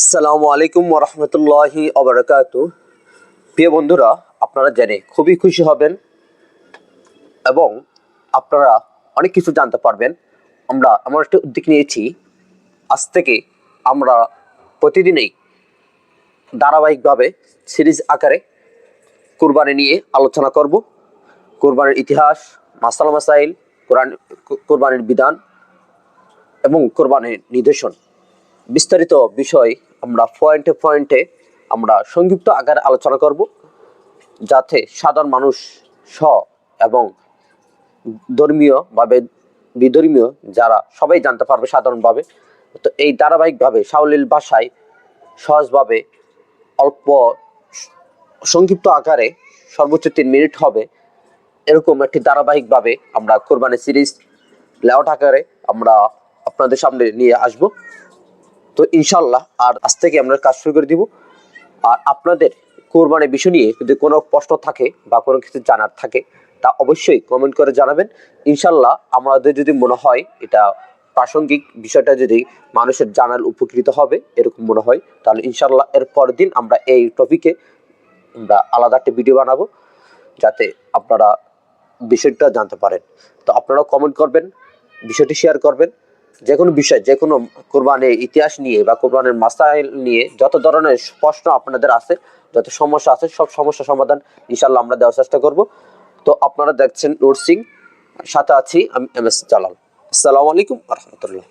আসসালামু আলাইকুম ওরহমতুল্লাহি অবরাকাত প্রিয় বন্ধুরা, আপনারা জেনে খুবই খুশি হবেন এবং আপনারা অনেক কিছু জানতে পারবেন। আমরা এমন একটা উদ্যোগ নিয়েছি, আজ থেকে আমরা প্রতিদিনই ধারাবাহিকভাবে সিরিজ আকারে কুরবানি নিয়ে আলোচনা করব। কুরবানির ইতিহাস, মাসাল মাসাইল, কোরআন কোরবানির বিধান এবং কোরবানির নিদর্শন। বিস্তারিত বিষয় আমরা পয়েন্টে পয়েন্টে আমরা সংযুক্ত আকারে আলোচনা করব, যাতে সাধারণ মানুষ স এবং ধর্মীয়ভাবে বিধর্মীয় যারা সবাই জানতে পারবে সাধারণভাবে, তো এই ধারাবাহিকভাবে সাউলিল ভাষায় সহজভাবে অল্প সংক্ষিপ্ত আকারে সর্বোচ্চ তিন মিনিট হবে, এরকম একটি ধারাবাহিকভাবে আমরা কোরবানি সিরিজ লেআউট আকারে আমরা আপনাদের সামনে নিয়ে আসব। তো ইনশাল্লাহ আর আজ থেকে আমরা কাজ শুরু করে দিব। আর আপনাদের কোরবানির বিষয় নিয়ে যদি কোনো প্রশ্ন থাকে বা কোনো কিছু জানার থাকে, তা অবশ্যই কমেন্ট করে জানাবেন। ইনশাল্লাহ আমাদের যদি মনে হয় এটা প্রাসঙ্গিক বিষয়টা যদি মানুষের জানার উপকৃত হবে, এরকম মনে হয়, তাহলে ইনশাল্লাহ এর পরের দিন আমরা এই টপিকে আমরা আলাদা একটা ভিডিও বানাবো, যাতে আপনারা বিষয়টা জানতে পারেন। তো আপনারাও কমেন্ট করবেন, বিষয়টি শেয়ার করবেন। যে কোনো বিষয় যে কোনো কোরবানের ইতিহাস নিয়ে বা কোরবানের মাসাইল নিয়ে যত ধরনের প্রশ্ন আপনাদের আছে, যত সমস্যা আছে, সব সমস্যা সমাধান ইনশাল্লাহ আমরা দেওয়ার চেষ্টা করব। তো আপনারা দেখছেন নোট সিং সাথে আছি আমি এম এস জালাল। আসসালামু আলাইকুম রহমতুল্লাহ।